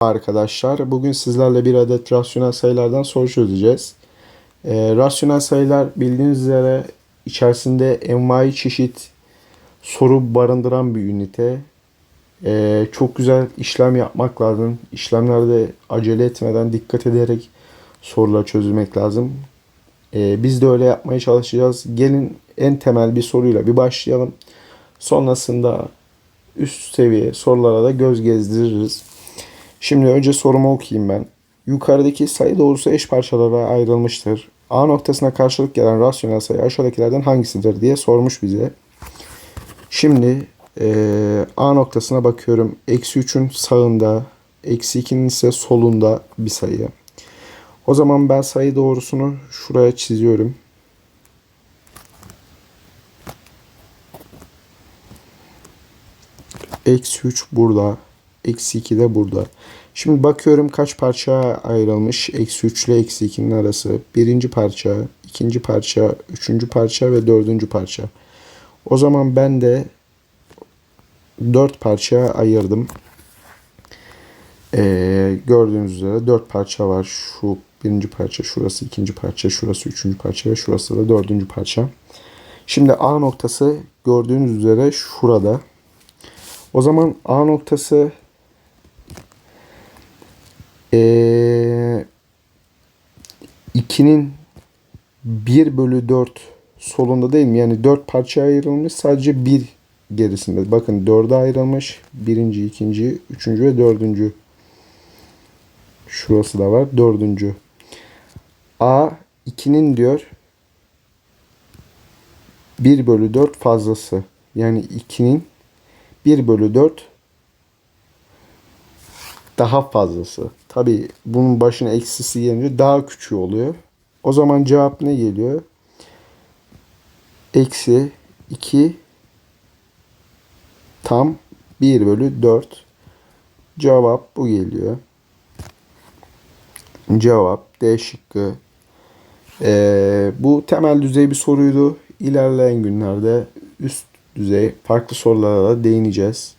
arkadaşlar. Bugün sizlerle bir adet rasyonel sayılardan soru çözeceğiz. Ee, rasyonel sayılar bildiğiniz üzere içerisinde envai çeşit soru barındıran bir ünite. Ee, çok güzel işlem yapmak lazım. İşlemlerde acele etmeden dikkat ederek sorular çözmek lazım. Ee, biz de öyle yapmaya çalışacağız. Gelin en temel bir soruyla bir başlayalım. Sonrasında üst seviye sorulara da göz gezdiririz. Şimdi önce sorumu okuyayım ben. Yukarıdaki sayı doğrusu eş parçalara ayrılmıştır. A noktasına karşılık gelen rasyonel sayı aşağıdakilerden hangisidir diye sormuş bize. Şimdi eee, A noktasına bakıyorum. Eksi 3'ün sağında, eksi 2'nin ise solunda bir sayı. O zaman ben sayı doğrusunu şuraya çiziyorum. Eksi 3 burada. Eksi 2 de burada. Şimdi bakıyorum kaç parçaya ayrılmış. Eksi 3 ile eksi 2'nin arası. Birinci parça, ikinci parça, üçüncü parça ve dördüncü parça. O zaman ben de dört parçaya ayırdım. Ee, gördüğünüz üzere dört parça var. Şu birinci parça, şurası ikinci parça, şurası üçüncü parça ve şurası da dördüncü parça. Şimdi A noktası gördüğünüz üzere şurada. O zaman A noktası ee, 2'nin 1 bölü 4 solunda değil mi? Yani 4 parçaya ayrılmış sadece 1 gerisinde. Bakın 4'e ayrılmış. Birinci, ikinci, üçüncü ve dördüncü. Şurası da var. Dördüncü. A 2'nin diyor 1 bölü 4 fazlası. Yani 2'nin 1 bölü 4 daha fazlası. Tabi bunun başına eksisi gelince daha küçüğü oluyor. O zaman cevap ne geliyor? Eksi 2 tam 1 bölü 4. Cevap bu geliyor. Cevap D şıkkı. Ee, bu temel düzey bir soruydu. İlerleyen günlerde üst düzey farklı sorulara da değineceğiz.